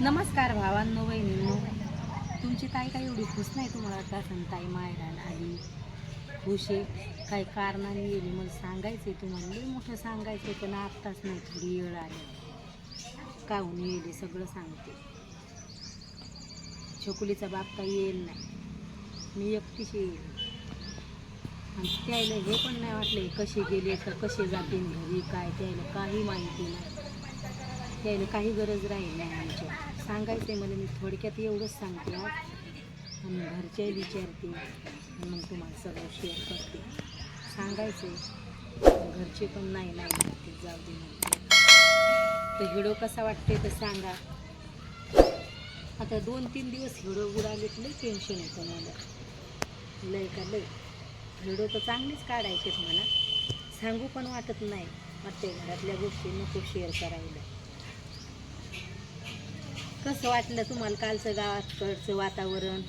नमस्कार भावांनो बहिणींनो. तुमची ताई काही एवढी खुश नाही तुम्हाला वाटतं असं ताई मायराला आली. खुश. आहे काही कारणाने येली मला सांगायचं आहे तुम्हाला. लई मोठं सांगायचं आहे पण आत्ताच नाही. थोडी वेळ आली. काहून येईल सगळं सांगते. छोकुलीचा बाप काही येईल नाही. मी एकटीच येईल. आणि त्याला हे पण नाही वाटलं कशी गेले तर कसे जातील घरी काय त्याला काही माहिती नाही. त्याला काही गरज राहील नाही आमची. सांगायचं आहे मला मी थोडक्यात एवढंच सांगते आज आणि घरच्या विचारते आणि मग तुम्हाला सगळं शेअर करते सांगायचं आहे घरचे पण नाही नाही म्हणते जाऊ दे म्हणते तर हिडो कसा वाटते तर सांगा. आता दोन तीन दिवस हिडो बुडालेत लई टेन्शन येतं मला. लय का लय. हिडो तर चांगलीच काढायचेत मला. सांगू पण वाटत नाही. वाटते घरातल्या गोष्टी नको शेअर करायला. कसं वाटलं तुम्हाला कालचं गावाकडचं वातावरण?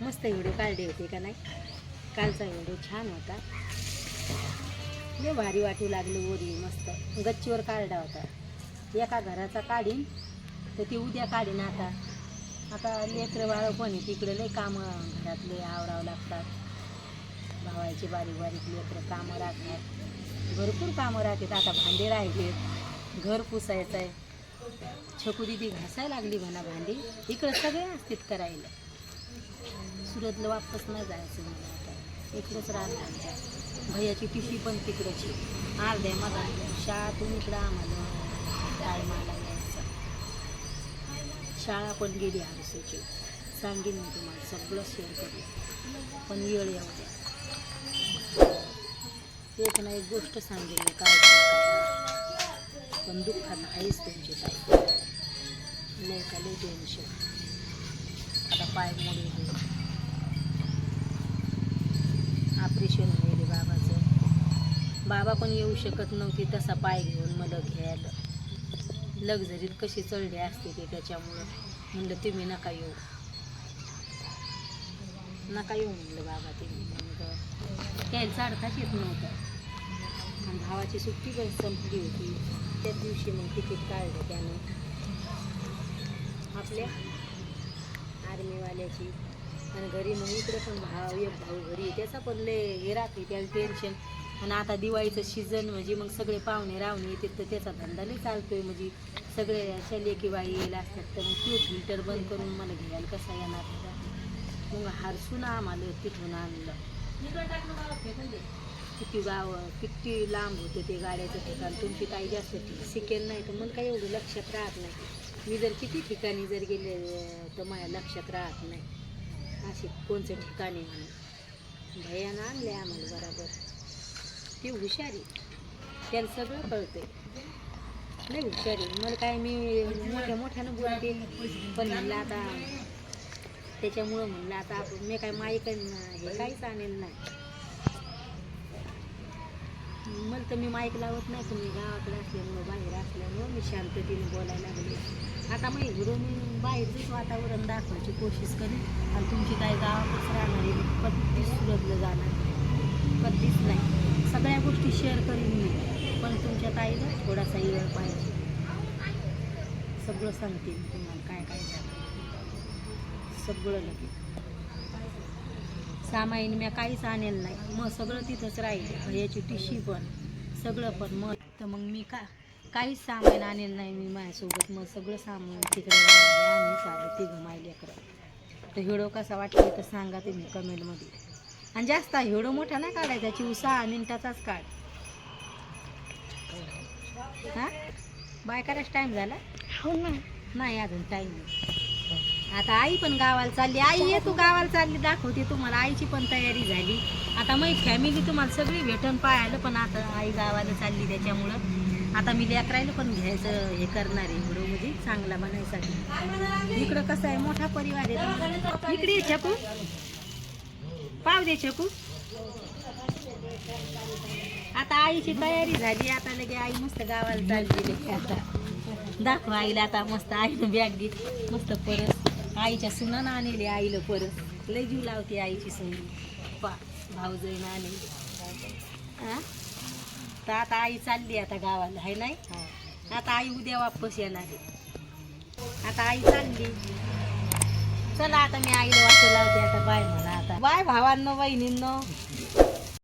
मस्त व्हिडिओ काढले होते का नाही? कालचा व्हिडिओ छान होता. लय भारी वाटू लागलं वरी मस्त. गच्चीवर काढला होता. एका घराचा काढीन तर ती उद्या काढीन आता. आता लेकरं बाळ पण आहे तिकडे लय कामं घरातले आवरावं लागतात. भावायचे बारीक बारीक लेकरं कामं राहतात. भरपूर कामं राहतात. आता भांडे राहिलेत. घर पुसायचं आहे छकू दिदी घासायला लागली म्हणा भांडी. इकडं सगळे असतात करायला. सुरतला वापस न जायचं मला आता. इकडंच राहणार भैयाची टिशी पण तिकडची. अर्ध्या मला शाळातून इकडं आम्हाला टायमाला यायचं शाळा पण गेली हरसूची सांगेन मी तुम्हाला सगळं शेअर करू पण वेळ येऊ द्या. एक ना एक गोष्ट सांगेन काय काय पण दुःखात आहेच तुमची ताई. लय का? लय टेन्शन आता पाय मोडे ऑपरेशन होईल बाबाचं. बाबा पण येऊ शकत नव्हती तसा पाय घेऊन मला घ्यायला. लक्झरीत कशी चढली असते ते त्याच्यामुळं. म्हणलं तुम्ही नका येऊ. नका येऊ म्हणलं बाबा तुम्ही म्हणलं. त्यांचा चढताच येत नव्हतं. भावाची सुट्टी पण संपली होती. त्याच दिवशी मग तिकीट काढलं त्यानं. आपल्या आर्मीवाल्याची. आणि घरी मग इकडे पण भाव एक भाऊ घरी त्याचा पण लय हे राहते त्याला टेन्शन आणि आता दिवाळीचं सीझन म्हणजे मग सगळे पाहुणे रावणे येतात तर त्याचा धंदा नाही चालतोय. म्हणजे सगळे अशा लेकी बाई यायला असतात तर मग तो फिल्टर बंद करून मला घ्यायला कसा येणार? त्याचा? मग हरसून आम्हाला तिथून आणलं. किती गाव किती लांब होते ते गाड्याचं ठिकाण तुमची काही जास्त ठीक शिकेल नाही तर मला काही एवढं लक्षात राहत नाही. मी जर किती ठिकाणी जर गेले तर माझ्या लक्षात राहत नाही. असे कोणचं ठिकाण आहे म्हणून. आणलं आणले आम्हाला बरोबर. ती हुशारी. त्याला सगळं कळतंय. नाही हुशारी. मला काय मी मोठ्या मोठ्यानं बोलते पण म्हणलं आता त्याच्यामुळं म्हणलं आता आपण मी काय माईक हे काहीच आणेल नाही. मला तर मी माईक लावत नाही पण मी गावाकडे असल्यामुळं बाहेर असल्यामुळं मी शांततेने बोलायला लागले. आता मी हिरो मी बाहेरचंच वातावरण दाखवायची कोशिश करेन. आणि तुमची काय गावातच राहणार आहे मी कधीच सुरतलं जाणार कधीच नाही. सगळ्या गोष्टी शेअर करीन मी. पण तुमच्या ताईला थोडासा वेळ पाहिजे. सगळं सांगते तुम्हाला काय काय झालं. सगळं लगेच. सामाईन मी काहीच आणेल नाही. मग सगळं तिथंच राहील. भैयाची टिशी पण सगळं पण. मग तर मग मी का काहीच सामान आणेल नाही मी माझ्यासोबत. मग सगळं सामान तिकडे आम्ही चालू तिघं मायले तर हिडो कसा वाटतो तर सांगा तुम्ही कमेंटमध्ये. आणि जास्त हिडो मोठा नाही काढायचा चिव सहा मिनिटाचाच काढ. हां? बाय करायचा टाईम झाला? हो ना. नाही अजून टाईम आता आई पण गावाला चालली. आई ये तू गावाला चालली दाखवते तुम्हाला. आईची पण तयारी झाली. आता मग फॅमिली तुम्हाला सगळी भेटून पाहायला पण आता आई गावाला चालली त्याच्यामुळं. आता मी लेकरायला पण घ्यायचं हे करणार आहे व्हिडिओमध्ये म्हणजे चांगला बनायसाठी. इकडं कसं आहे? मोठा परिवार आहे इकडे छकू पाव दे छकू आता आईची तयारी झाली. आता लगे आई मस्त गावाला चालली. आता दाखवा आईला आता मस्त आईनं बॅग घे मस्त परत आईच्या सुनानं आणले आईला परस लय जीव लावते आईची सून. पा भाऊजईनं आणली. हा तर आता आई चालली आता गावाला आहे नाही? आता आई उद्या वापस येणार आहे. आता आई चालली. चला आता मी आईला वाटू लावते आता बाय म्हणा आता. बाय भावांनो बहिणींनो.